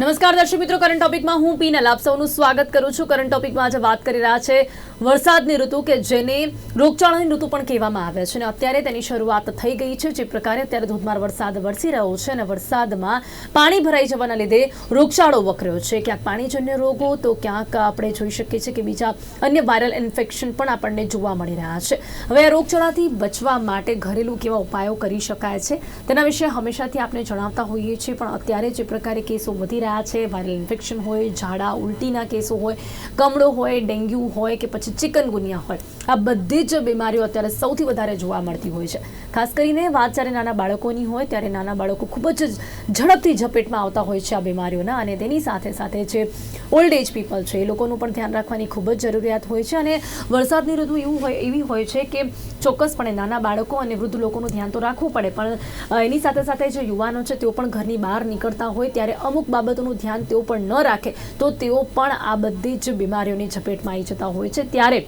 નમસ્કાર, દર્શક મિત્રો. કરંટ ટોપિકમાં હું પીનલ. આપ સૌનું સ્વાગત કરું છું. કરંટ ટોપિકમાં આજે વાત કરી રહ્યા છે વરસાદની ઋતુ કે જેને રોગચાળાની ઋતુ પણ કહેવામાં આવે છે. અને અત્યારે તેની શરૂઆત થઈ ગઈ છે. જે પ્રકારે અત્યારે ધોધમાર વરસાદ વરસી રહ્યો છે અને વરસાદમાં પાણી ભરાઈ જવાના લીધે રોગચાળો વકર્યો છે. ક્યાંક પાણીજન્ય રોગો, તો ક્યાંક આપણે જોઈ શકીએ છીએ કે બીજા અન્ય વાયરલ ઇન્ફેક્શન પણ આપણને જોવા મળી રહ્યા છે. હવે આ રોગચાળાથી બચવા માટે ઘરેલું કેવા ઉપાયો કરી શકાય છે? તેના વિશે હંમેશાથી આપણે જણાવતા હોઈએ છીએ. પણ અત્યારે જે પ્રકારે કેસો વધી રહ્યા છે. વાયરલ ઇન્ફેક્શન હોય, ઝાડા, ઉલટીના કેસો હોય, કમળો હોય, ડેન્ગ્યુ હોય કે પછી ચિકનગુનિયા હોય, આ બધી જ બીમારીઓ અત્યારે સૌથી વધારે જોવા મળતી હોય છે. ખાસ કરીને વાત જ્યારે નાના બાળકોની હોય, ત્યારે નાના બાળકો ખૂબ જ ઝડપથી ઝપેટમાં આવતા હોય છે આ બીમારીઓના અને તેની સાથે સાથે જે ઓલ્ડ એજ પીપલ છે, એ લોકોનું પણ ધ્યાન રાખવાની ખૂબ જ જરૂરિયાત હોય છે અને વરસાદની ઋતુ એવું હોય, એવી હોય છે કે ચોક્કસપણે નાના બાળકો અને વૃદ્ધ લોકોનું ધ્યાન તો રાખવું પડે, પણ એની સાથે સાથે જે યુવાનો છે તેઓ પણ ઘરની બહાર નીકળતા હોય ત્યારે અમુક બાબતોનું ધ્યાન તેઓ પણ ન રાખે, તો તેઓ પણ આ બધી જ બીમારીઓની ઝપેટમાં આવી જતા હોય છે. ત્યારે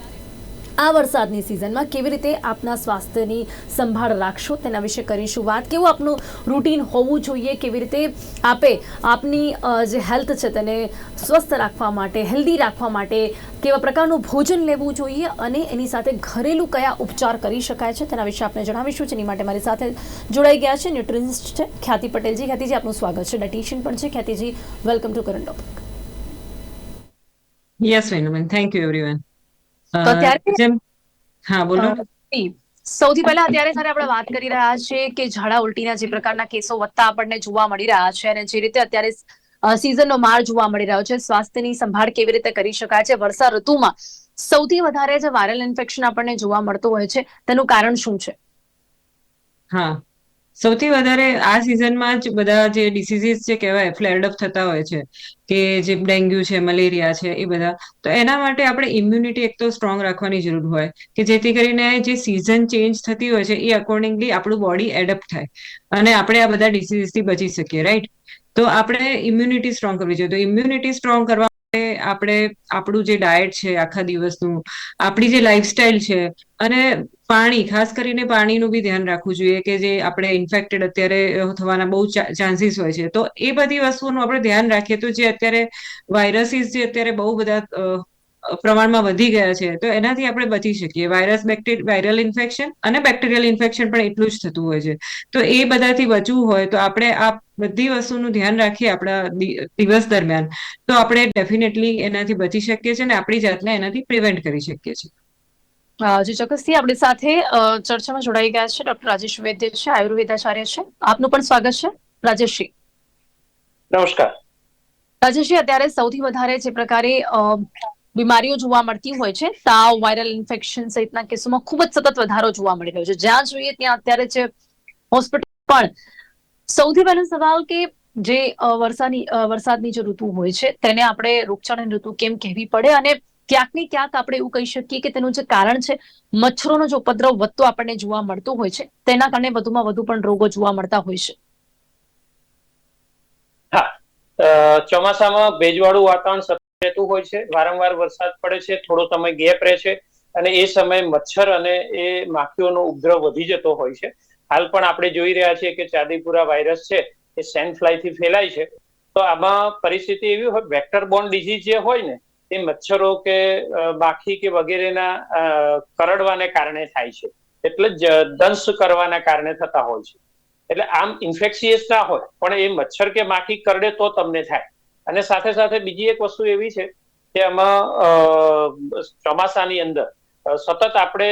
આ વરસાદની સિઝનમાં કેવી રીતે આપના સ્વાસ્થ્યની સંભાળ રાખશો તેના વિશે કરીશું વાત. કેવું આપનું રૂટીન હોવું જોઈએ? કેવી રીતે આપે આપની જે હેલ્થ છે તેને સ્વસ્થ રાખવા માટે હેલ્ધી રાખવા માટે, કેવા પ્રકારનું ભોજન લેવું જોઈએ અને એની સાથે ઘરેલું કયા ઉપચાર કરી શકાય છે તેના વિશે આપણે જણાવીશું. જેની માટે મારી સાથે જોડાઈ ગયા છે ન્યુટ્રિન્સ્ટ છે ખ્યાતિ પટેલજી. ખ્યાતિજી, આપનું સ્વાગત છે. ડાયટિશિયન પણ છે. Khyatiji welcome to current topic yes Venuben thank you everyone તો જેમ હા બોલો. સૌથી પહેલા અત્યારે જ્યારે આપણે વાત કરી રહ્યા છે કે ઝાડા ઉલટીના જે પ્રકારના કેસો વધતા આપણને જોવા મળી રહ્યા છે અને જે રીતે અત્યારે સિઝનનો માર જોવા મળી રહ્યો છે. સ્વાસ્થ્યની સંભાળ કેવી રીતે કરી શકાય છે? વર્ષા ઋતુમાં સૌથી વધારે જે વાયરલ ઇન્ફેક્શન આપણને જોવા મળતું હોય છે તેનું કારણ શું છે? હા. સૌથી વધારે આ સિઝનમાં જ બધા જે ડિસીઝીસ જે કહેવાય ફ્લેર્ડ અપ થતા હોય છે, કે જે ડેન્ગ્યુ છે, મલેરિયા છે, એ બધા, તો એના માટે આપણે ઇમ્યુનિટી એક તો સ્ટ્રોંગ રાખવાની જરૂર હોય, કે જેથી કરીને જે સિઝન ચેન્જ થતી હોય છે, એ અકોર્ડિંગલી આપણું બોડી એડપ્ટ થાય, અને આપણે આ બધા ડિસીઝથી બચી શકીએ રાઈટ તો આપણે ઇમ્યુનિટી સ્ટ્રોંગ કરવી જોઈએ. તો ઇમ્યુનિટી સ્ટ્રોંગ કરવા આપણે, આપણું જે ડાયટ છે આખા દિવસનું, આપણી જે લાઈફસ્ટાઈલ છે, અને પાણી, ખાસ કરીને પાણીનું બી ધ્યાન રાખવું જોઈએ કે જે આપણે ઇન્ફેક્ટેડ અત્યારે થવાના બહુ ચાન્સીસ હોય છે. તો એ બધી વસ્તુઓનું આપણે ધ્યાન રાખીએ તો જે અત્યારે વાયરસીસ જે અત્યારે બહુ બધા પ્રમાણમાં વધી ગયા છે તો એનાથી આપણે બચી શકીએ. વાયરસ બેક્ટેરિયા વાયરલ ઇન્ફેક્શન અને બેક્ટેરિયલ ઇન્ફેક્શન પણ એટલું જ થતું હોય છે. તો એ બધાથી બચવું હોય તો આપણે આ બધી વસ્તુનું ધ્યાન રાખીએ આપણા દિવસ દરમિયાન. તો આપણે ડેફિનેટલી એનાથી બચી શકીએ છીએ અને આપણી જાતને એનાથી પ્રિવેન્ટ કરી શકીએ છીએ. જી ચોક્કસથી આપણી સાથે ચર્ચામાં જોડાઈ ગયા છે ડોક્ટર રાજેશ વૈદ્ય છે આયુર્વેદાચાર્ય છે. આપનું પણ સ્વાગત છે. રાજેશજી. નમસ્કાર. રાજેશજી અત્યારે સૌથી વધારે જે પ્રકારે અ, બીમારીઓ જોવા મળતી હોય છે. તાવ વાયરલ ઇન્ફેક્શન સહિતના કેસોમાં ખૂબ જ સતત વધારો જોવા મળી રહ્યો છે. જ્યાં જોઈએ ત્યાં અત્યારે છે હોસ્પિટલ પણ સૌથી પહેલો સવાલ કે જે વરસાદની વરસાદની જે ઋતુ હોય છે, તેને આપણે રોગચાળાની ઋતુ કેમ કહેવી પડે અને ક્યાંક ને ક્યાંક આપણે એવું કહી શકીએ કે તેનું જે કારણ છે, મચ્છરોનો જે ઉપદ્રવ વધતો આપણને જોવા મળતો હોય છે. તેના કારણે વધુમાં વધુ પણ રોગો જોવા મળતા હોય છે. હા. ચોમાસામાં ભેજવાળું વાતાવરણ રહેતું હોય છે, વારંવાર વરસાદ પડે છે, થોડો સમય ગેપ રહે છે અને એ સમયે મચ્છર અને એ માખીઓનો ઉપદ્રવ વધી જતો હોય છે. હાલ પણ આપણે જોઈ રહ્યા છીએ કે ચાંદીપુરા વાયરસ છે, એ સેન્ડ ફેલાય છે. તો આમાં પરિસ્થિતિ એવી હોય, વેક્ટર બોર્ન ડિઝીઝ જે હોય ને, એ મચ્છરો કે માખી કે વગેરેના કરડવાને કારણે થાય છે. એટલે જ દંશ કરવાના કારણે થતા હોય છે. એટલે આમ ઇન્ફેક્સિયસ ના હોય, પણ એ મચ્છર કે માખી કરડે તો તમને થાય. અને સાથે સાથે બીજી એક વસ્તુ એવી છે કે આમાં ચોમાસાની અંદર સતત આપણે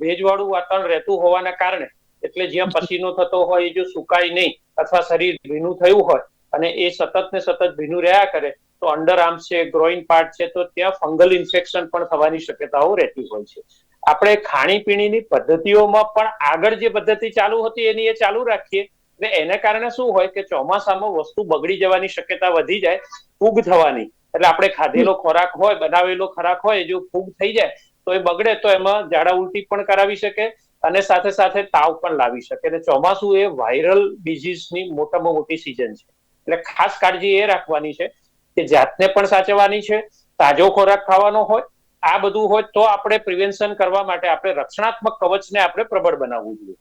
ભેજવાળું વાતાવરણ રહેતું હોવાના કારણે, એટલે જ્યાં પસીનો થતો હોય, જો સુકાય નહીં, અથવા શરીર ભીનું થયું હોય, અને એ સતત ને સતત ભીનું રહ્યા કરે, તો અંડર આર્મ્સ છે ગ્રોઈન પાર્ટ છે, તો ત્યાં ફંગલ ઇન્ફેક્શન પણ થવાની શક્યતાઓ રહેતી હોય છે. આપણે ખાણીપીણીની પદ્ધતિઓમાં પણ આગળ જે પદ્ધતિ ચાલુ હતી, એની એ ચાલુ રાખીએ એટલે એને કારણે શું હોય કે ચોમાસામાં વસ્તુ બગડી જવાની શક્યતા વધી જાય ફૂગ થવાની. એટલે આપણે ખાધેલો ખોરાક હોય બનાવેલો ખોરાક હોય જો ફૂગ થઈ જાય તો એ બગડે તો એમાં ઝાડા ઉલટી પણ કરાવી શકે અને સાથે સાથે તાવ પણ લાવી શકે. અને ચોમાસું એ વાયરલ ડિઝીઝની મોટામાં મોટી સિઝન છે. એટલે ખાસ કાળજી એ રાખવાની છે કે જાતને પણ સાચવવાની છે તાજો ખોરાક ખાવાનો હોય આ બધું હોય તો આપણે પ્રિવેન્શન કરવા માટે આપણે રક્ષણાત્મક કવચને આપણે પ્રબળ બનાવવું જોઈએ.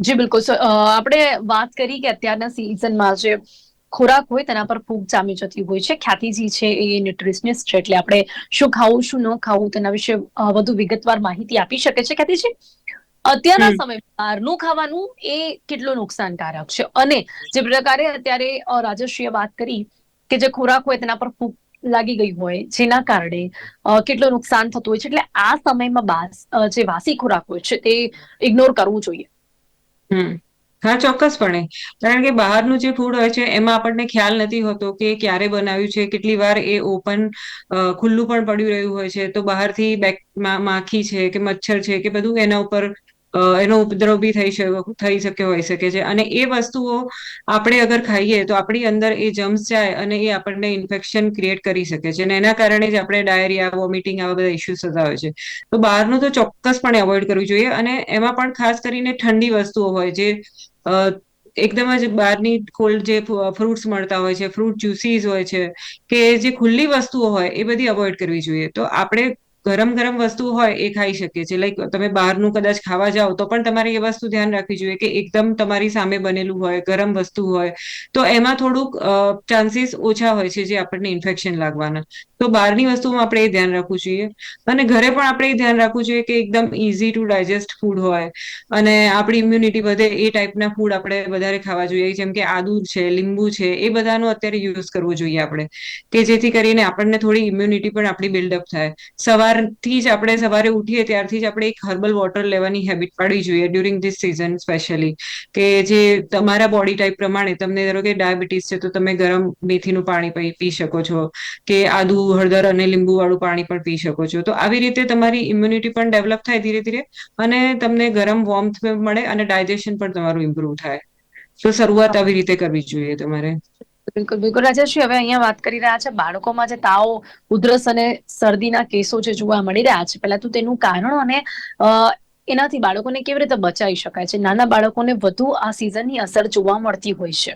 જી બિલકુલ. આપણે વાત કરી કે અત્યારના સિઝનમાં જે ખોરાક હોય તેના પર ફૂગ જામી જતી હોય છે. ખ્યાતિજી છે એ ન્યુટ્રિશનિસ્ટ છે એટલે આપણે શું ખાવું શું ન ખાવું તેના વિશે વધુ વિગતવાર માહિતી આપી શકે છે ખ્યાતિજી? અત્યારના. સમય બહારનું ખાવાનું એ કેટલું નુકસાનકારક છે. અને જે પ્રકારે અત્યારે રાજેશ્રીએ વાત કરી કે જે ખોરાક હોય તેના પર ફૂગ લાગી ગઈ હોય જેના કારણે કેટલું નુકસાન થતું હોય છે. એટલે આ સમયમાં જે વાસી ખોરાક હોય છે તે ઇગ્નોર કરવું જોઈએ. હમ. હા ચોક્કસપણે. કારણ કે બહારનું જે ફૂડ હોય છે એમાં આપણને ખ્યાલ નથી હોતો કે ક્યારે બનાવ્યું છે કેટલી વાર એ ઓપન ખુલ્લું પણ પડ્યું રહ્યું હોય છે. તો બહારથી બેક માખી છે કે મચ્છર છે કે બધું એના ઉપર અ, એનો ઉપદ્રવ બી થઈ શકે થઈ શકે હોઈ શકે છે. અને એ વસ્તુઓ આપણે અગર ખાઈએ તો આપણી અંદર એ જમ્સ જાય અને એ આપણને ઇન્ફેક્શન ક્રિએટ કરી શકે છે. અને એના કારણે જ આપણે ડાયરિયા વોમિટિંગ આવા બધા ઇસ્યુઝ થતા હોય છે. તો બહારનું તો ચોક્કસપણે અવોઇડ કરવું જોઈએ. અને એમાં પણ ખાસ કરીને ઠંડી વસ્તુઓ હોય જે એકદમ જ બહારની કોલ્ડ જે ફ્રૂટ્સ મળતા હોય છે ફ્રૂટ જ્યુસીસ હોય છે, કે જે ખુલ્લી વસ્તુઓ હોય એ બધી અવોઇડ કરવી જોઈએ. તો આપણે ગરમ ગરમ વસ્તુ હોય એ ખાઈ શકીએ છીએ. લાઈક તમે બહારનું કદાચ ખાવા જાઓ તો પણ તમારે એ વસ્તુ ધ્યાન રાખવી જોઈએ કે એકદમ તમારી સામે બનેલું હોય, ગરમ વસ્તુ હોય. તો એમાં થોડુંક ચાન્સીસ ઓછા હોય છે જે આપણને ઇન્ફેક્શન લાગવાના. તો બહારની વસ્તુમાં આપણે એ ધ્યાન રાખવું જોઈએ. અને ઘરે પણ આપણે એ ધ્યાન રાખવું જોઈએ કે એકદમ ઇઝી ટુ ડાયજેસ્ટ ફૂડ હોય. અને આપણી ઇમ્યુનિટી વધે એ ટાઈપના ફૂડ આપણે વધારે ખાવા જોઈએ. જેમ કે આદુ છે, લીંબુ છે, એ બધાનો અત્યારે યુઝ કરવો જોઈએ આપણે. કે જેથી કરીને આપણને થોડી ઇમ્યુનિટી પણ આપણી બિલ્ડઅપ થાય. સવારથી જ આપણે સવારે ઉઠીએ, ત્યારથી જ આપણે એક હર્બલ વોટર લેવાની હેબિટ પાડવી જોઈએ ડ્યુરિંગ ધીસ સિઝન સ્પેશિયલી કે જે તમારા બોડી ટાઈપ પ્રમાણે તમને ધારો કે ડાયાબિટીસ છે, તો તમે ગરમ મેથીનું પાણી પી શકો છો. કે આદુ, હળદર અને લીંબુ વાળું પાણી પણ પી શકો છો. તો આવી રીતે તમારી ઇમ્યુનિટી પણ ડેવલપ થાય ધીરે ધીરે અને તમને ગરમ વોર્મથ મળે અને ડાયજેશન પણ તમારું ઇમ્પ્રુવ થાય. તો શરૂઆત આવી રીતે કરવી જોઈએ તમારે. બિલકુલ બિલકુલ. રાજેશ્રી હવે અહીંયા વાત કરી રહ્યા છે, બાળકોમાં જે તાવ, ઉધરસ અને શરદીના કેસો જે જોવા મળી રહ્યા છે, પહેલા તો તેનું કારણ અને એનાથી બાળકોને કેવી રીતે બચાવી શકાય છે? નાના બાળકોને વધુ આ સિઝનની અસર જોવા મળતી હોય છે.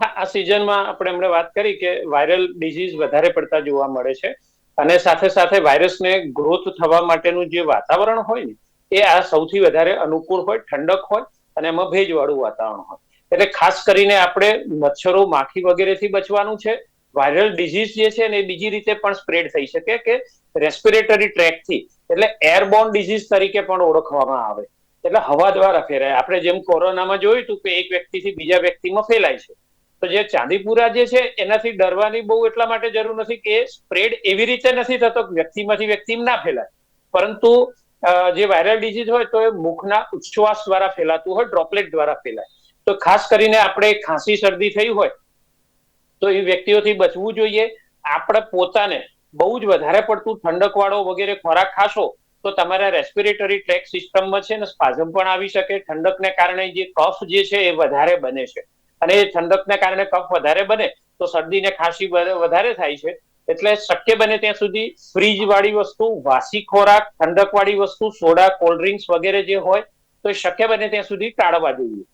આ સિઝનમાં આપણે હમણાં વાત કરી કે વાયરલ ડિઝીઝ વધારે પડતા જોવા મળે છે અને સાથે સાથે વાયરસને ગ્રોથ થવા માટેનું જે વાતાવરણ હોય ને, એ આ સૌથી વધારે અનુકૂળ હોય, ઠંડક હોય અને એમાં ભેજવાળું વાતાવરણ હોય. એટલે ખાસ કરીને આપણે મચ્છરો માખી વગેરેથી બચવાનું છે. વાયરલ ડિઝીઝ જે છે ને એ બીજી રીતે પણ સ્પ્રેડ થઈ શકે કે રેસ્પિરેટરી ટ્રેકથી એટલે એરબોર્ન ડિઝીઝ તરીકે પણ ઓળખવામાં આવે. એટલે હવા દ્વારા ફેરાય આપણે જેમ કોરોનામાં જોયું હતું કે એક વ્યક્તિથી બીજા વ્યક્તિમાં ફેલાય છે. તો જે ચાંદીપુરા જે છે એનાથી ડરવાની બહુ એટલા માટે જરૂર નથી કે સ્પ્રેડ એવી રીતે નથી થતો વ્યક્તિમાંથી વ્યક્તિ ના ફેલાય. પરંતુ જે વાયરલ ડિઝીઝ હોય તો એ મુખના ઉચ્છવાસ દ્વારા ફેલાતું હોય ડ્રોપલેટ દ્વારા ફેલાય. તો ખાસ કરીને આપણે ખાંસી શરદી થઈ હોય, તો એ વ્યક્તિઓથી બચવું જોઈએ. આપણે પોતાને બહુ જ વધારે પડતું ઠંડક વાળો વગેરે ખોરાક ખાશો, તો તમારા રેસ્પિરેટરી ટ્રેક સિસ્ટમમાં છે ને સ્પાઝમ પણ આવી શકે. ઠંડકને કારણે જે કફ જે છે એ વધારે બને છે. અને એ ઠંડકને કારણે કફ વધારે બને, તો શરદી ને ખાંસી વધારે થાય છે. એટલે શક્ય બને ત્યાં સુધી ફ્રીજ વાળી વસ્તુ, વાસી ખોરાક ઠંડક વાળી વસ્તુ, સોડા, કોલ્ડ ડ્રિંક્સ વગેરે જે હોય, તો શક્ય બને ત્યાં સુધી ટાળવા જોઈએ.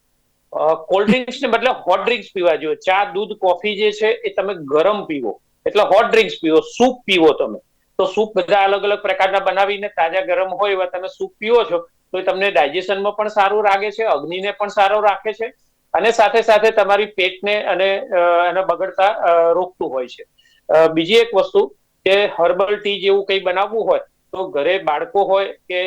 કોલ્ડ ડ્રિંક્સ ને બદલે હોટ ડ્રિંક્સ પીવા જોઈએ. ચા, દૂધ કોફી જે છે એ તમે ગરમ પીવો. એટલે હોટ ડ્રિંક્સ પીવો સૂપ પીવો તમે. તો સૂપ બધા અલગ અલગ પ્રકારના બનાવીને તાજા ગરમ હોય એવા તમે સૂપ પીવો છો, તો એ તમને ડાયજેશનમાં પણ સારું લાગે છે, અગ્નિને પણ સારો રાખે છે અને સાથે સાથે તમારી પેટને અને એને બગડતા રોકતું હોય છે. બીજી એક વસ્તુ કે હર્બલ ટી જેવું કંઈ બનાવવું હોય, તો ઘરે બાળકો હોય કે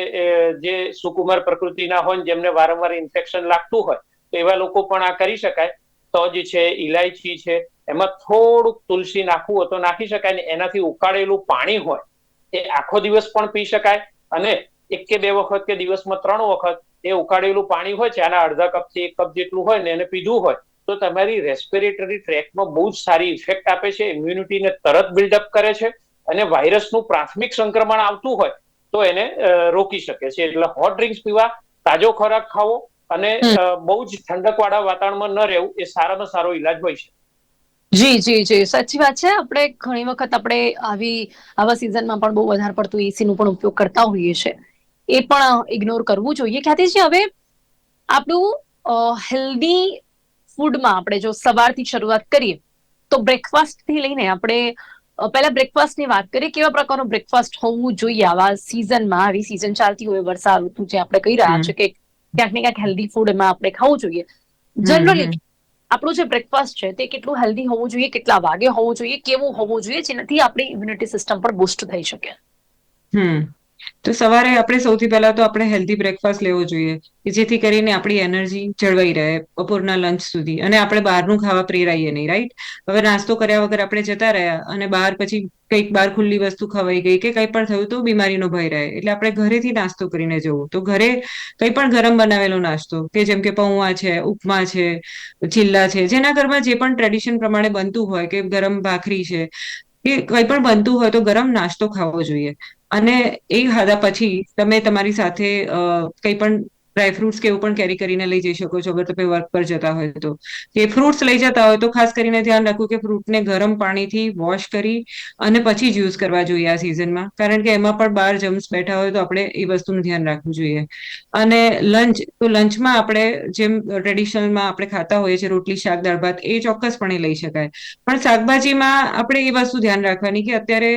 જે સુકુમાર પ્રકૃતિના હોય જેમને વારંવાર ઇન્ફેક્શન લાગતું હોય તો એવા લોકો પણ આ કરી શકાય. તજ છે ઇલાયચી છે, એમાં થોડુંક તુલસી નાખવું હોય તો નાખી શકાય ને એનાથી ઉકાળેલું પાણી હોય એ આખો દિવસ પણ પી શકાય અને એક કે બે વખત કે દિવસમાં ત્રણ વખત એ ઉકાળેલું પાણી હોય છે, આના અડધા કપથી એક કપ જેટલું હોય ને એને પીધું હોય તો તમારી રેસ્પિરેટરી ટ્રેકમાં બહુ જ સારી ઇફેક્ટ આપે છે ઇમ્યુનિટીને તરત બિલ્ડઅપ કરે છે અને વાયરસનું પ્રાથમિક સંક્રમણ આવતું હોય તો એને રોકી શકે છે. એટલે હોટ ડ્રિંક્સ પીવા, તાજો ખોરાક ખાવો અને બહુ જ ઠંડક વાળા વાતાવરણમાં ન રહેવું એ સારામાં સારો ઈલાજ હોય છે. જી જી જી. સાચી વાત છે. આપણે ઘણી વખત આપણે આવી આવા સિઝનમાં પણ બહુ વધારે પડતું એસી નો પણ ઉપયોગ કરતા હોઈએ છીએ એ પણ ઇગ્નોર કરવું જોઈએ. ખ્યાતિજી હવે આપણું હેલ્ધી ફૂડમાં આપણે જો સવારથી શરૂઆત કરીએ તો બ્રેકફાસ્ટથી લઈને આપણે પહેલા બ્રેકફાસ્ટની વાત કરીએ કેવા પ્રકારનું બ્રેકફાસ્ટ હોવું જોઈએ આવા સિઝનમાં આવી સિઝન ચાલતી હોય વરસાદ ઋતુ જે આપણે કહી રહ્યા છે કે ક્યાંક ને ક્યાંક હેલ્ધી ફૂડ એમાં આપણે ખાવું જોઈએ. જનરલી આપણું જે બ્રેકફાસ્ટ છે તે કેટલું હેલ્ધી હોવું જોઈએ કેટલા વાગે હોવું જોઈએ કેવું હોવું જોઈએ જેનાથી આપણી ઇમ્યુનિટી સિસ્ટમ પર બુસ્ટ થઈ શકે. હમ. તો સવારે આપણે સૌથી પહેલા તો આપણે હેલ્ધી બ્રેકફાસ્ટ લેવો જોઈએ, કે જેથી કરીને આપણી એનર્જી જળવાઈ રહે બપોરના લંચ સુધી. અને આપણે બહારનું ખાવા પ્રેરાઈએ નહીં રાઈટ હવે નાસ્તો કર્યા વગર આપણે જતા રહ્યા અને બહાર પછી કંઈક બહાર ખુલ્લી વસ્તુ ખવાઈ ગઈ કે કંઈ પણ થયું તો બીમારીનો ભય રહે. એટલે આપણે ઘરેથી નાસ્તો કરીને જવું. તો ઘરે કંઈ પણ ગરમ બનાવેલો નાસ્તો, કે જેમ કે પૌવા છે, ઉપમા છે, ચિલ્લા છે, જેના ઘરમાં જે પણ ટ્રેડિશન પ્રમાણે બનતું હોય, કે ગરમ ભાખરી છે કે કંઈ પણ બનતું હોય તો ગરમ નાસ્તો ખાવો જોઈએ. અને એ ખાધા પછી તમે તમારી સાથે કંઈ પણ ડ્રાયફ્રૂટ્સ કે એવું પણ કેરી કરીને લઈ જઈ શકો છો અગર તમે વર્ક પર જતા હોય તો. કે ફ્રૂટ્સ લઈ જતા હોય તો ખાસ કરીને ધ્યાન રાખવું કે ફ્રૂટને ગરમ પાણીથી વોશ કરી અને પછી જ યુઝ કરવા જોઈએ આ સિઝનમાં કારણ કે એમાં પણ બહાર જમ્સ બેઠા હોય તો આપણે એ વસ્તુનું ધ્યાન રાખવું જોઈએ. અને લંચ તો લંચમાં આપણે જેમ ટ્રેડિશનલમાં આપણે ખાતા હોઈએ છીએ રોટલી શાક દાળ ભાત એ ચોક્કસપણે લઈ શકાય. પણ શાકભાજીમાં આપણે એ વસ્તુ ધ્યાન રાખવાની કે અત્યારે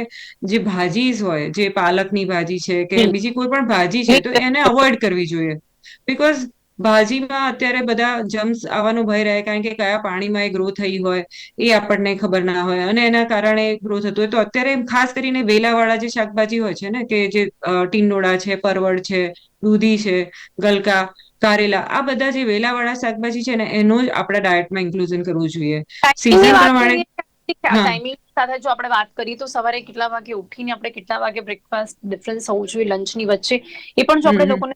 જે ભાજીસ હોય જે પાલકની ભાજી છે કે બીજી કોઈ પણ ભાજી છે તો એને અવોઇડ કરવી જોઈએ. બીકોઝ ભાજીમાં અત્યારે બધા જમ્સ આવવાનો ભય રહે કારણ કે કયા પાણીમાં એ ગ્રો થઈ હોય એ આપણને ખબર ના હોય. અને એના કારણે ગ્રો થતું હોય. તો અત્યારે ખાસ કરીને વેલાવાળા જે શાકભાજી હોય છે ને કે જે ટીંડોળા છે પરવળ છે દૂધી છે ગલકા કારેલા આ બધા જે વેલાવાળા શાકભાજી છે ને એનું જ આપણા ડાયટમાં ઇન્ક્લુઝન કરવું જોઈએ. સીઝન પ્રમાણે- ટાઈમિંગ સાથે જો આપણે વાત કરીએ તો સવારે કેટલા વાગે ઉઠીને આપણે કેટલા વાગે બ્રેકફાસ્ટ ડિફરન્સ હોવું જોઈએ લંચની વચ્ચે એ પણ જો આપણે. લોકોને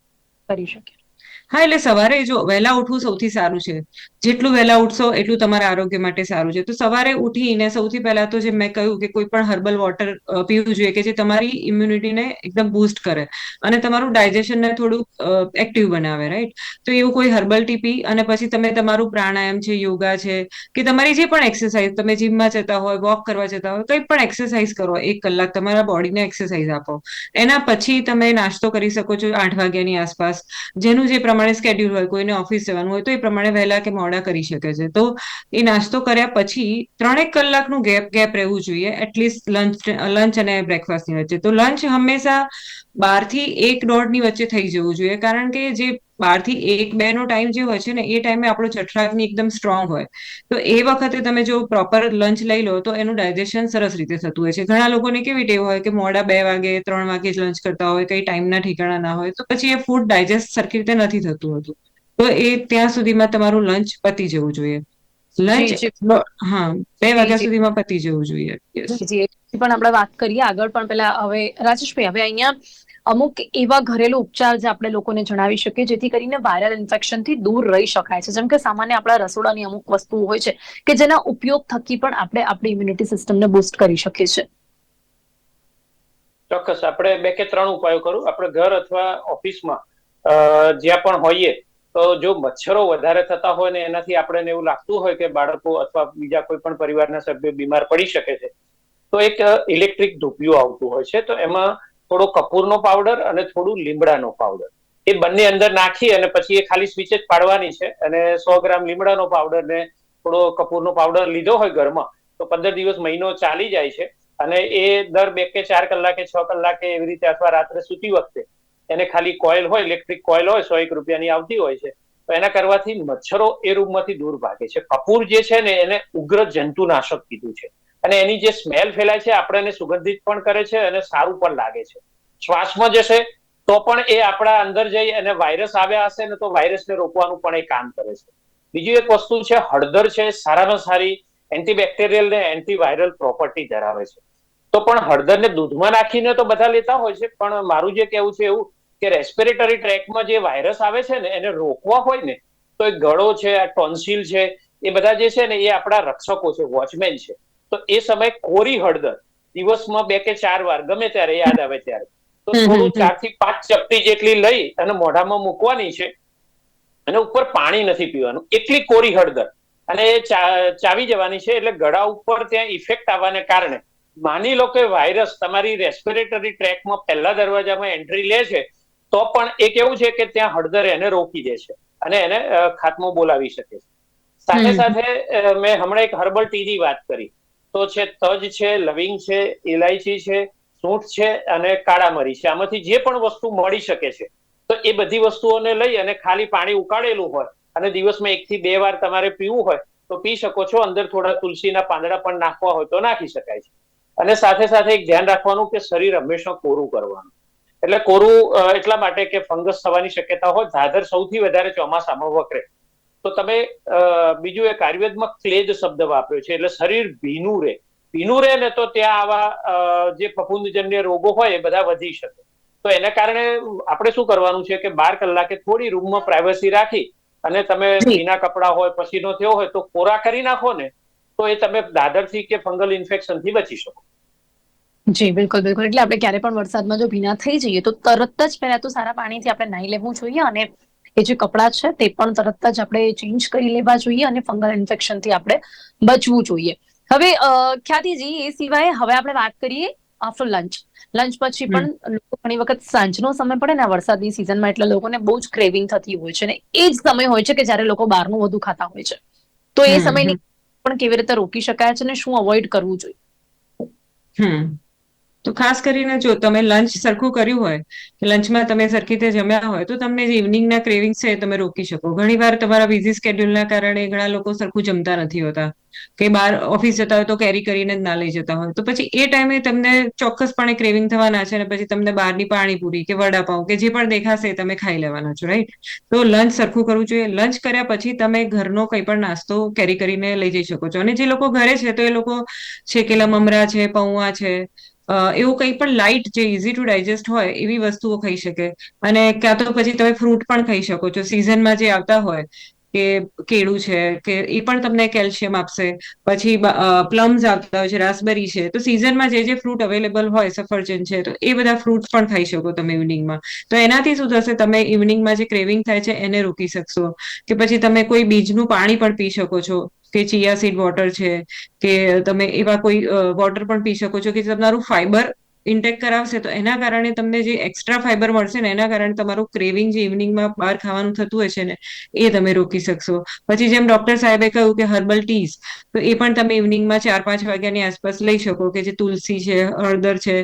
કરી શકીએ. હા, એટલે સવારે જો વહેલા ઉઠવું સૌથી સારું છે. જેટલું વહેલા ઉઠશો એટલું તમારા આરોગ્ય માટે સારું છે. તો સવારે ઉઠીને સૌથી પહેલા તો જે મેં કહ્યું કે કોઈ પણ હર્બલ વોટર પીવું જોઈએ કે જે તમારી ઇમ્યુનિટીને એકદમ બૂસ્ટ કરે અને તમારું ડાયજેશનને થોડું એક્ટિવ બનાવે, રાઈટ? તો એવું કોઈ હર્બલ ટી પી અને પછી તમે તમારું પ્રાણાયામ છે, યોગા છે કે તમારી જે પણ એક્સરસાઇઝ, તમે જીમમાં જતા હોય, વોક કરવા જતા હોય, કંઈ પણ એક્સરસાઇઝ કરો, એક કલાક તમારા બોડીને એક્સરસાઇઝ આપો. એના પછી તમે નાસ્તો કરી શકો છો આઠ વાગ્યાની આસપાસ. જેનું જે પ્રમાણે સ્કેડ્યુલ હોય, કોઈને ઓફિસ જવાનું હોય, તો એ પ્રમાણે વહેલા કે મોડા કરી શકે છે. તો એ નાસ્તો કર્યા પછી ત્રણેક કલાકનું ગેપ ગેપ રહેવું જોઈએ, એટલીસ્ટ લંચ લંચ અને બ્રેકફાસ્ટની વચ્ચે. તો લંચ હંમેશા બારથી એક દોઢની વચ્ચે થઈ જવું જોઈએ, કારણ કે જે બારથી એક બે નો ટાઈમ જે હોય છે ને એ ટાઈમે આપણો જઠરાગ્નિ એકદમ સ્ટ્રોંગ હોય. તો એ વખતે તમે જો પ્રોપર લંચ લઈ લો તો એનું ડાયજેશન સરસ રીતે થતું હોય છે. ઘણા લોકોને કેવી ટેવ હોય કે મોડા બે વાગે ત્રણ વાગે જ લંચ કરતા હોય કઈ ટાઈમના ઠેકાણા ના હોય તો પછી એ ફૂડ ડાયજેસ્ટ સરખી રીતે નથી થતું હતું. તો એ ત્યાં સુધીમાં તમારું લંચ પતી જવું જોઈએ. લંચ. હા બે વાગ્યા સુધીમાં પતી જવું જોઈએ. પણ આપણે વાત કરીએ આગળ પણ પેલા હવે રાજેશભાઈ હવે અહીંયા અમુક એવા ઘરેલું ઉપચાર જે આપણે લોકોને જણાવી શકીએ, જેથી કરીને વાયરલ ઇન્ફેક્શનથી દૂર રહી શકાય છે. જેમ કે સામાન્ય આપણા રસોડાની અમુક વસ્તુઓ હોય છે કે જેના ઉપયોગ થકી પણ આપણે આપણી ઇમ્યુનિટી સિસ્ટમને બુસ્ટ કરી શકીએ છીએ. ચોક્કસ. આપણે બે કે ત્રણ ઉપાયો કરું. આપણે ઘર અથવા ઓફિસમાં જ્યાં પણ હોઈએ, તો જો મચ્છરો વધારે થતા હોય ને એનાથી આપણને એવું લાગતું હોય કે બાળકો અથવા બીજા કોઈ પણ પરિવારના સભ્યો બીમાર પડી શકે છે, તો એક ઇલેક્ટ્રિક ધૂપિયું આવતું હોય છે. તો એમાં થોડો કપૂરનો પાવડર અને થોડું લીમડાનો પાવડર એ બંને અંદર નાખી અને પછી એ ખાલી સ્વિચ જ પાડવાની છે. અને સો ગ્રામ લીમડાનો પાવડર ને થોડો કપૂરનો પાવડર લીધો હોય ઘરમાં, તો પંદર દિવસ મહિનો ચાલી જાય છે. અને એ દર બે કે ચાર કલાકે, છ કલાકે એવી રીતે અથવા રાત્રે સૂતી વખતે એને ખાલી કોઇલ હોય ઇલેક્ટ્રિક કોઇલ હોય, સો એક રૂપિયાની આવતી હોય છે. તો એના કરવાથી મચ્છરો એ રૂમમાંથી દૂર ભાગે છે. કપૂર જે છે ને એને ઉગ્ર જંતુનાશક કીધું છે. અને એની જે સ્મેલ ફેલાય છે આપણને સુગંધિત પણ કરે છે અને સારું પણ લાગે છે. શ્વાસમાં જશે તો પણ એ આપણા અંદર જઈ અને વાયરસ આવ્યા હશે ને તો વાયરસને રોકવાનું પણ એ કામ કરે છે. બીજું એક વસ્તુ છે, હળદર છે, સારામાં સારી એન્ટીબેક્ટેરિયલ ને એન્ટીવાયરલ પ્રોપર્ટી ધરાવે છે. તો પણ હળદરને દૂધમાં નાખીને તો બધા લેતા હોય છે, પણ મારું જે કહેવું છે એવું કે રેસ્પિરેટરી ટ્રેકમાં જે વાયરસ આવે છે ને, એને રોકવા હોય ને, તો એ ગળો છે, આ ટોન્સિલ છે, એ બધા જે છે ને એ આપણા રક્ષકો છે વોચમેન છે. તો એ સમય કોરી હળદર દિવસમાં બે કે ચાર વાર ગમે ત્યારે યાદ આવે ત્યારે. તો થોડું ચારથી પાંચ ચપટી જેટલી લઈ અને મોઢામાં મૂકવાની છે અને ઉપર પાણી નથી પીવાનું. એટલી કોરી હળદર. અને ચાવી જવાની છે એટલે ગળા ઉપર ત્યાં ઇફેક્ટ આવવાને કારણે માની લો કે વાયરસ તમારી રેસ્પિરેટરી ટ્રેકમાં પહેલા દરવાજામાં એન્ટ્રી લે છે તો પણ એ કેવું છે કે ત્યાં હળદર એને રોકી દે છે અને એને ખાતમો બોલાવી શકે છે. સાથે સાથે મેં હમણાં એક હર્બલ ટી ની વાત કરી. તો છે, તજ છે, લવિંગ છે ઇલાયચી છે, સૂંઠ છે અને કાળા મરી છે. આમાંથી જે પણ વસ્તુ મળી શકે છે, તો એ બધી વસ્તુઓને લઈ અને ખાલી પાણી ઉકાળેલું હોય અને દિવસમાં એક થી બે વાર તમારે પીવું હોય, તો પી શકો છો. અંદર થોડા તુલસીના પાંદડા પણ નાખવા હોય તો નાખી શકાય છે. અને સાથે સાથે એક ધ્યાન રાખવાનું કે શરીર હંમેશા કોરું કરવાનું. એટલે કોરું એટલા માટે કે ફંગસ થવાની શક્યતા હોય. ધાધર સૌથી વધારે ચોમાસામાં વકરે. તો તમે બીજું એક આયુર્વેદમાં ક્લેજ શબ્દ વાપર્યો છે એટલે શરીર ભીનું રહે. ભીનું રહે ને તો ત્યાં આવા જે ફફૂંદજન્ય રોગો હોય એ બધા વધી શકે. તો એના કારણે આપણે શું કરવાનું છે કે બાર કલાકે થોડી રૂમમાં પ્રાઇવસી રાખી અને તમે. ભીના કપડા હોય પસીનો થયો હોય તો કોરા કરી નાખો ને તો એ તમે દાદરથી કે ફંગલ ઇન્ફેક્શનથી બચી શકો. જી બિલકુલ બિલકુલ. એટલે આપણે ક્યારે પણ વરસાદમાં જો ભીના થઈ જઈએ તો તરત જ પહેલા તો સારા પાણીથી આપણે નાહી લેવું જોઈએ અને એ જે કપડાં છે તે પણ તરત જ આપણે ચેન્જ કરી લેવા જોઈએ અને ફંગલ ઇન્ફેક્શનથી આપણે બચવું જોઈએ. હવે ખ્યાતિજી એ સિવાય હવે આપણે વાત કરીએ આફ્ટર લંચ લંચ પછી પણ લોકો ઘણી વખત સાંજનો સમય પડે ને વરસાદની સિઝનમાં એટલે લોકોને બહુ જ ક્રેવિંગ થતી હોય છે ને એ જ સમય હોય છે કે જ્યારે લોકો બહારનું વધુ ખાતા હોય છે. તો એ સમયની પણ કેવી રીતે રોકી શકાય છે ને શું અવોઇડ કરવું જોઈએ? હમ. તો ખાસ કરીને જો તમે લંચ સરખું કર્યું હોય, કે લંચમાં તમે સરખી રીતે જમ્યા હોય, તો તમને જે ઇવનિંગના ક્રેવિંગ્સ છે એ તમે રોકી શકો. ઘણી વાર તમારા બિઝી સ્કેડ્યુલના કારણે ઘણા લોકો સરખું જમતા નથી હોતા. કે બહાર ઓફિસ જતા હોય તો કેરી કરીને જ ના લઈ જતા હોય. તો પછી એ ટાઈમે તમને ચોક્કસપણે ક્રેવિંગ થવાના છે અને પછી તમને બહારની પાણીપુરી કે વડાપાઉં કે જે પણ દેખાશે તમે ખાઈ લેવાના છો રાઈટ તો લંચ સરખું કરવું જોઈએ. લંચ કર્યા પછી તમે ઘરનો કંઈ પણ નાસ્તો કેરી કરીને લઈ જઈ શકો છો. અને જે લોકો ઘરે છે તો એ લોકો છેકેલા મમરા છે પૌવા છે એવું કંઈ પણ લાઇટ જે ઇઝી ટુ ડાયજેસ્ટ હોય એવી વસ્તુઓ ખાઈ શકે. અને ક્યાં તો પછી તમે ફ્રૂટ પણ ખાઈ શકો છો. સિઝનમાં જે આવતા હોય કે કેળું છે, કે એ પણ તમને કેલ્શિયમ આપશે. પછી પ્લમ્સ આવતા હોય છે રાસબેરી છે, તો સિઝનમાં જે જે ફ્રૂટ અવેલેબલ હોય, સફરજન છે, તો એ બધા ફ્રૂટ પણ ખાઈ શકો તમે ઇવનિંગમાં તો એનાથી શું થશે, તમે ઇવનિંગમાં જે ક્રેવિંગ થાય છે, એને રોકી શકશો. કે પછી તમે કોઈ બીજનું પાણી પણ પી શકો છો, કે ચિયા સીડ વોટર છે, કે તમે એવા કોઈ વોટર પણ પી શકો છો, કે તમારું ફાઈબર ઇન્ટેક કરાવશે તો એના કારણે તમને જે એક્સ્ટ્રા ફાઈબર મળશે ને એના કારણે તમારું ક્રેવિંગ જે ઇવનિંગમાં બહાર ખાવાનું થતું હોય છે ને, એ તમે રોકી શકશો. પછી જેમ ડોક્ટર સાહેબે કહ્યું કે હર્બલ ટીઝ તો એ પણ તમે ઇવનિંગમાં ચાર પાંચ વાગ્યાની આસપાસ લઈ શકો કે જે તુલસી છે, હળદર છે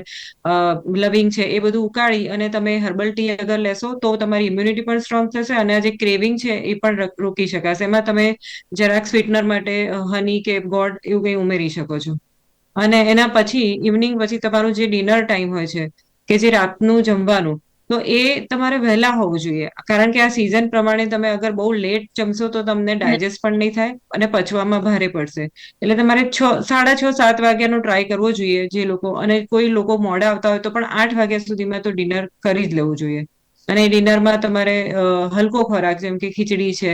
લવિંગ છે, એ બધું ઉકાળી અને તમે હર્બલ ટી અગર લેશો તો તમારી ઇમ્યુનિટી પણ સ્ટ્રોંગ થશે અને જે ક્રેવિંગ છે એ પણ રોકી શકાશે. એમાં તમે જરાક સ્વીટનર માટે હની કે ગોળ એવું કંઈ ઉમેરી શકો છો. અને એના પછી ઇવનિંગ પછી તમારું જે ડિનર ટાઈમ હોય છે, કે જે રાતનું જમવાનું, તો એ તમારે વહેલા હોવું જોઈએ. કારણ કે આ સિઝન પ્રમાણે તમે અગર બહુ લેટ જમશો તો તમને ડાયજેસ્ટ પણ નહીં થાય અને પચવામાં ભારે પડશે. એટલે તમારે છ, સાડા છ, સાત વાગ્યાનો ટ્રાય કરવો જોઈએ જે લોકો, અને કોઈ લોકો મોડા આવતા હોય તો પણ આઠ વાગ્યા સુધીમાં તો ડિનર કરી જ લેવું જોઈએ. અને ડિનરમાં તમારે હલકો ખોરાક જેમ કે ખીચડી છે,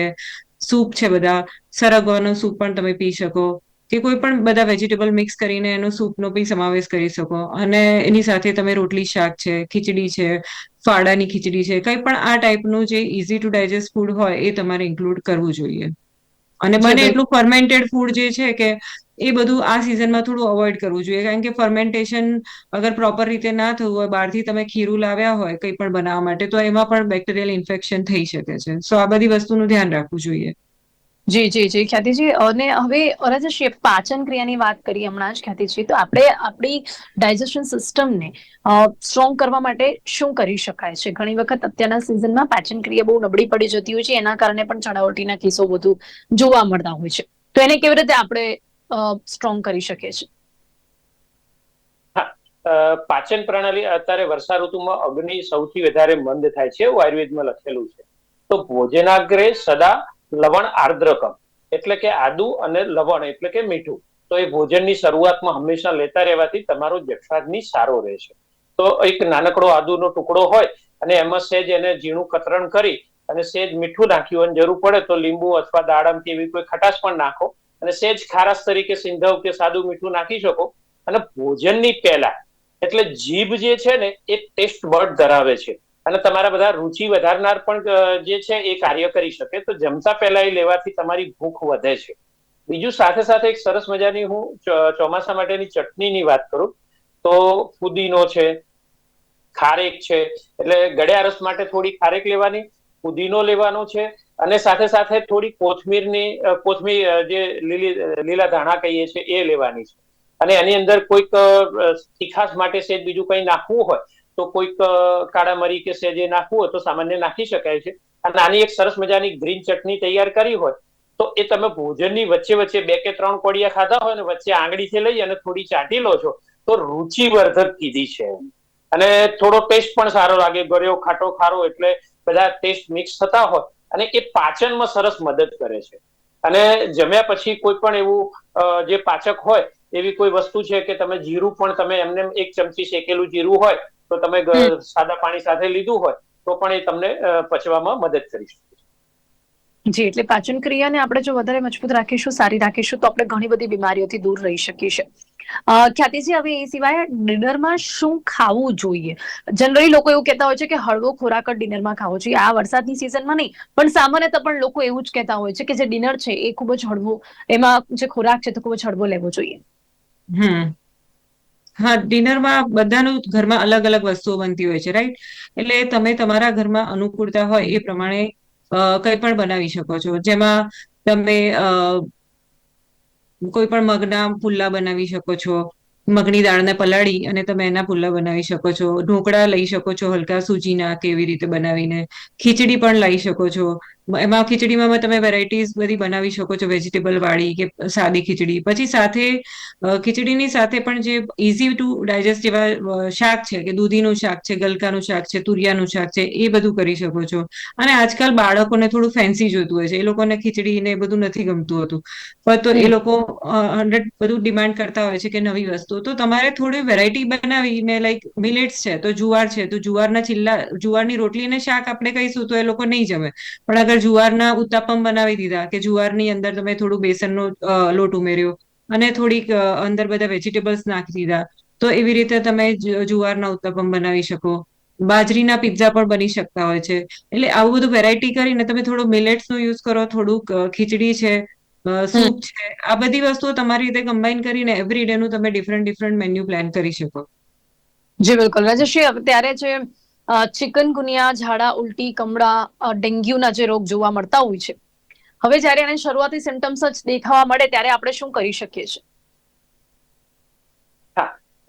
સૂપ છે બધા, સરગવાનો સૂપ પણ તમે પી શકો. કે કોઈ પણ બધા વેજીટેબલ મિક્સ કરીને એનો સૂપનો બી સમાવેશ કરી શકો. અને એની સાથે તમે રોટલી શાક છે ખીચડી છે ફાડાની ખીચડી છે કંઈ પણ આ ટાઈપનું જે ઇઝી ટુ ડાયજેસ્ટ ફૂડ હોય એ તમારે ઇન્ક્લુડ કરવું જોઈએ. અને બને એટલું ફર્મેન્ટેડ ફૂડ જે છે કે એ બધું આ સિઝનમાં થોડું અવોઇડ કરવું જોઈએ. કારણ કે ફર્મેન્ટેશન અગર પ્રોપર રીતે ના થયું હોય બહારથી તમે ખીરું લાવ્યા હોય કંઈ પણ બનાવવા માટે તો એમાં પણ બેક્ટેરિયલ ઇન્ફેક્શન થઈ શકે છે. સો આ બધી વસ્તુનું ધ્યાન રાખવું જોઈએ. જી જી જી, ખ્યાતિજી, અને હવે ઓરાજી પાચન ક્રિયાની વાત કરી હમણાં જ, ખ્યાતિજી. તો આપણે આપણી ડાયજેશન સિસ્ટમને સ્ટ્રોંગ કરવા માટે શું કરી શકાય છે? ઘણી વખત અત્યારના સિઝનમાં પાચન ક્રિયા બહુ નબળી પડી જતી હોય છે, એના કારણે પણ ચણાવટીના કેસો વધુ જોવા મળતા હોય છે. તો એને કેવી રીતે આપણે સ્ટ્રોંગ કરી શકીએ છીએ? પાચન પ્રણાલી અત્યારે વર્ષા ઋતુમાં અગ્નિ સૌથી વધારે મંદ થાય છે, એવું આયુર્વેદમાં લખેલું છે. તો ભોજનાગ્રે સદા લવણ આર્દ્રકમ. એટલે કે આદુ અને લવણ, એટલે કે મીઠું. તો એ ભોજનની શરૂઆતમાં હંમેશા લેતા રહેવાથી તમારો જઠરાગ્નિ સારો રહેશે. તો એક નાનકડો આદુનો ટુકડો હોય અને એમાં સેજ એને ઝીણું કતરણ કરી અને સેજ મીઠું નાખ્યું, અને જરૂર પડે તો લીંબુ અથવા દાડમ કે એવી કોઈ ખટાશ પણ નાખો અને સેજ ખારાશ તરીકે સિંધવ કે સાદું મીઠું નાખી શકો. અને ભોજનની પહેલા, એટલે જીભ જે છે ને, એ ટેસ્ટ બર્ડ ધરાવે છે. અને તમારા બધા રુચિ વધારનાર પણ જે છે એ કાર્ય કરી શકે. તો જમતા પહેલા એ લેવાથી તમારી ભૂખ વધે છે. બીજું સાથે સાથે એક સરસ મજાની હું ચોમાસા માટેની ચટણીની વાત કરું. તો ફુદીનો છે, ખારેક છે, એટલે ગળ્યા રસ માટે થોડી ખારેક લેવાની ફુદીનો લેવાનો છે, અને સાથે સાથે થોડી કોથમીરની કોથમીર જે લીલી લીલા ધાણા કહીએ છીએ એ લેવાની છે. અને એની અંદર કોઈક તીખાસ માટે સેજ બીજું કંઈ નાખવું હોય તો કોઈક કાળા મરી કે સેજે નાખવું હોય તો સામાન્ય નાખી શકાય છે. અને આની એક સરસ મજાની ગ્રીન ચટણી તૈયાર કરી હોય, તો એ તમે ભોજનની વચ્ચે વચ્ચે બે કે ત્રણ કોડિયા ખાધા હોય ને વચ્ચે આંગળીથી લઈ અને થોડી ચાટી લો છો, તો રુચિવર્ધક કીધી છે. અને થોડો ટેસ્ટ પણ સારો લાગે, ગળ્યો ખાટો ખારો એટલે બધા ટેસ્ટ મિક્સ થતા હોય અને એ પાચનમાં સરસ મદદ કરે છે. અને જમ્યા પછી કોઈ પણ એવું જે પાચક હોય એવી કોઈ વસ્તુ છે કે તમે જીરું પણ તમે એમને એક ચમચી શેકેલું જીરું હોય તો તમે સાદા પાણી સાથે લીધું હોય તો પણ એ તમને પચવામાં મદદ કરી શકે જી એટલે પાચન ક્રિયાને આપણે જો વધારે મજબૂત રાખીશું સારી રાખીશું તો આપણે ઘણી બધી બીમારીઓથી દૂર રહી શકીશું અ, ખ્યાતિજી હવે એ સિવાય ડિનરમાં શું ખાવું જોઈએ? જનરલી લોકો એવું કહેતા હોય છે કે હળવો ખોરાક જ ડિનરમાં ખાવો જોઈએ. આ વરસાદની સિઝનમાં નહીં પણ સામાન્યતઃ પણ લોકો એવું જ કહેતા હોય છે કે જે ડિનર છે એ ખૂબ જ હળવો એમાં જે ખોરાક છે તો ખૂબ જ હળવો લેવો જોઈએ. હમ. હા, ડિનરમાં બધાનું ઘરમાં અલગ અલગ વસ્તુઓ બનતી હોય છે રાઈટ એટલે તમે તમારા ઘરમાં અનુકૂળતા હોય એ પ્રમાણે કંઈ પણ બનાવી શકો છો. જેમાં તમે કોઈ પણ મગના પુલ્લા બનાવી શકો છો, મગની દાળને પલાળી અને તમે એના પુલ્લા બનાવી શકો છો, ઢોકળા લઈ શકો છો હલકા સૂજીના કેવી રીતે બનાવીને, ખીચડી પણ લઈ શકો છો. એમાં ખીચડીમાં તમે વેરાયટીઝ બધી બનાવી શકો છો વેજીટેબલ વાળી કે સાદી ખીચડી. પછી સાથે ખીચડીની સાથે પણ જે ઇઝી ટુ ડાયજેસ્ટ જેવા શાક છે કે દૂધીનું શાક છે ગલકાનું શાક છે તુરિયાનું શાક છે એ બધું કરી શકો છો. અને આજકાલ બાળકોને થોડું ફેન્સી જોઈતું હોય છે. એ લોકોને ખીચડી ને એ બધું નથી ગમતું હતું. પણ તો એ લોકો હંડ્રેડ બધું ડિમાન્ડ કરતા હોય છે કે નવી વસ્તુ. તો તમારે થોડી વેરાયટી બનાવીને લાઈક મિલેટ્સ છે તો જુવાર છે તો જુવારના છેલ્લા જુવારની રોટલી અને શાક આપણે કહીશું તો એ લોકો નહીં જમે. પણ અગર જુવારના ઉત્તાપમ બનાવી દીધા કે જુવારની અંદર તમે થોડું બેસનનો લોટ ઉમેર્યો અને થોડીક અંદર બધા વેજીટેબલ્સ નાખી દીધા. તો એવી રીતે તમે જુવારના ઉત્તપમ બનાવી શકો. બાજરીના પિઝા પણ બની શકતા હોય છે. એટલે આવું બધું વેરાયટી કરીને તમે થોડું મિલેટ્સનો યુઝ કરો થોડુંક ખીચડી છે સૂપ છે આ બધી વસ્તુઓ તમારી રીતે કમ્બાઈન કરીને એવરી ડે નું તમે ડિફરન્ટ ડિફરન્ટ મેન્યુ પ્લાન કરી શકો. જી બિલકુલ. રાજેશ્રી ત્યારે જે ચિકનગુનિયા ઝાડા ઉલટી કમળા ડેન્ગ્યુના જે રોગ જોવા મળતા હોય છે. હવે જ્યારે એને શરૂઆતી સિમ્ટમ્સ જ દેખાવા મળે ત્યારે આપણે શું કરી શકીએ છીએ?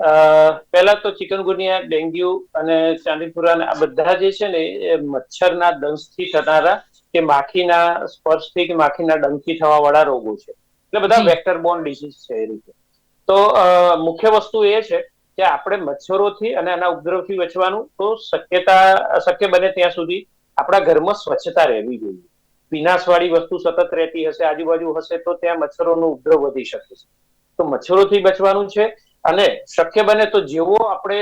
અ, પહેલા તો ચિકનગુનિયા ડેન્ગ્યુ અને ચાંદીપુરા આ બધા જે છે ને એ મચ્છરના દંશથી થનારા કે માખીના સ્પર્શથી કે માખીના ડંખથી થવા વાળા રોગો છે. એટલે બધા. વેક્ટર બોર્ન ડિસીઝ છે એ રીતે. તો મુખ્ય વસ્તુ એ છે કે આપણે મચ્છરોથી અને આના ઉપદ્રવથી બચવાનું તો શક્યતા, શક્ય બને ત્યાં સુધી આપણા ઘરમાં સ્વચ્છતા રહેવી જોઈએ. ભીનાશવાળી વસ્તુ સતત રહેતી હશે, આજુબાજુ હશે, તો ત્યાં મચ્છરોનો ઉપદ્રવ વધી શકે છે. તો મચ્છરોથી બચવાનું છે અને શક્ય બને તો જેવો આપણે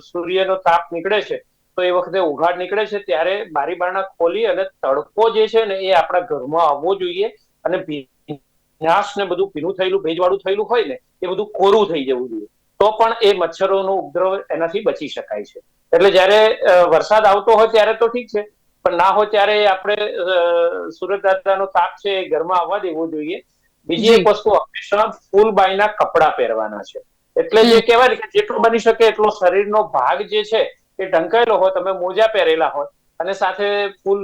સૂર્યનો તાપ નીકળે છે, તો એ વખતે ઉઘાડ નીકળે છે, ત્યારે બારી બારણા ખોલી અને તડકો જે છે ને એ આપણા ઘરમાં આવવો જોઈએ અને ભીનાશ ને બધું ભીનું થયેલું, ભેજવાળું થયેલું હોય ને, એ બધું કોરું થઈ જવું જોઈએ. તો પણ એ મચ્છરોનો ઉપદ્રવ એનાથી બચી શકાય છે. એટલે જ્યારે વરસાદ આવતો હોય ત્યારે તો ઠીક છે પણ ના હોય ત્યારે આપણે સુરત દાદાનો તાપ છે એ ઘરમાં આવવા દેવો જોઈએ. બીજી એક વસ્તુ હંમેશા ફૂલ બાયના કપડાં પહેરવાના છે. એટલે જે કહેવાય ને કે જેટલું બની શકે એટલો શરીરનો ભાગ જે છે એ ઢંકાયેલો હોય તમે મોજા પહેરેલા હોય અને સાથે ફૂલ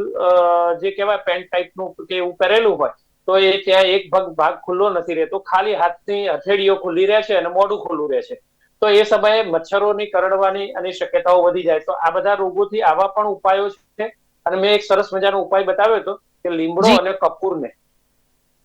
જે કહેવાય પેન્ટ ટાઈપનું કે એવું પહેરેલું હોય તો એ ત્યાં એક ભાગ ભાગ ખુલ્લો નથી રહેતો. ખાલી હાથની હથેળીઓ ખુલ્લી રહે છે અને મોઢું ખુલ્લું રહે છે તો એ સમયે મચ્છરોની કરડવાની અને શક્યતાઓ વધી જાય. તો આ બધા રોગોથી આવા પણ ઉપાયો છે. અને મેં એક સરસ મજાનો ઉપાય બતાવ્યો હતો કે લીમડો અને કપૂરને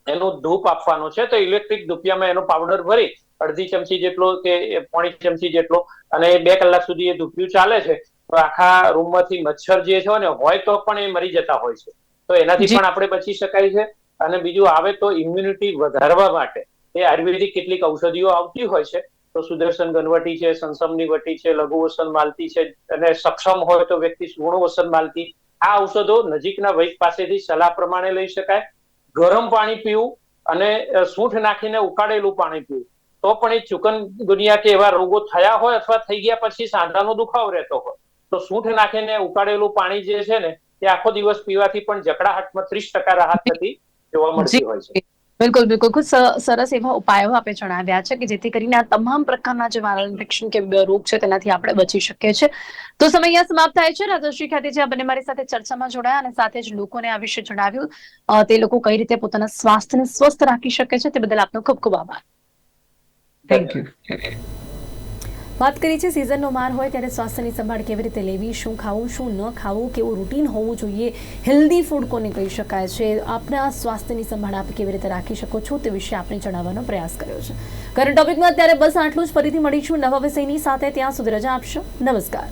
એનું ધૂપ આપવાનો છે. તો ઇલેક્ટ્રિક ધૂપિયામાં એનો પાવડર ભરી અડધી ચમચી જેટલો કે પોણી ચમચી જેટલો અને બે કલાક સુધી એ ધૂપિયું ચાલે છે. તો આખા રૂમમાંથી મચ્છર જે છે ને હોય તો પણ એ મરી જતા હોય છે. તો એનાથી પણ આપણે બચી શકાય છે. અને બીજું આવે તો ઇમ્યુનિટી વધારવા માટે. એ આયુર્વેદિક કેટલીક ઔષધિઓ આવતી હોય છે. તો સુદર્શન ગનવટી છે, સંસમની વટી છે, લઘુ વસન માલતી છે અને સક્ષમ હોય તો વ્યક્તિ સુવર્ણ વસન માલતી. આ ઔષધો નજીકના વૈદ પાસેથી સલાહ પ્રમાણે લઈ શકાય. ગરમ પાણી પીવું અને સૂંઠ નાખીને ઉકાળેલું પાણી પીવું. તો પણ એ ચુકન ગુનિયા કે એવા રોગો થયા હોય અથવા થઈ ગયા પછી સાંધાનો દુખાવો રહેતો હોય. તો સૂંઠ નાખીને ઉકાળેલું પાણી જે છે ને, એ આખો દિવસ પીવાથી પણ જકડાહટમાં ત્રીસ ટકા રાહત થતી જોવા મળતી હોય છે. બિલકુલ બિલકુલ. ખૂબ સરસ એવા ઉપાયો આપે જણાવ્યા છે કે જેથી કરીને આ તમામ પ્રકારના જે વાયરલ ઇન્ફેક્શન કે બ- રોગ છે તેનાથી આપણે બચી શકીએ છીએ. તો સમય અહીંયા સમાપ્ત થાય છે. રાજશ્રી ખાતે જે આ બંને મારી સાથે ચર્ચામાં જોડાયા અને સાથે જ લોકોને આ વિશે જણાવ્યું. તે લોકો કઈ રીતે પોતાના સ્વાસ્થ્યને સ્વસ્થ રાખી શકે છે તે બદલ આપનો ખૂબ ખૂબ આભાર. થેન્ક યુ વાત કરી છે સિઝનનો માર હોય ત્યારે સ્વાસ્થ્યની સંભાળ કેવી રીતે લેવી, શું ખાવું, શું ન ખાવું, કેવું રૂટીન હોવું જોઈએ હેલ્ધી ફૂડ કોને કહી શકાય છે આપણા સ્વાસ્થ્યની સંભાળ આપ કેવી રીતે રાખી શકો છો તે વિશે આપણે જણાવવાનો પ્રયાસ કર્યો છે. કરંટ ટોપિકમાં અત્યારે બસ આટલું જ. ફરીથી મળીશું નવા વિષયની સાથે. ત્યાં સુધી રજા આપશો. નમસ્કાર.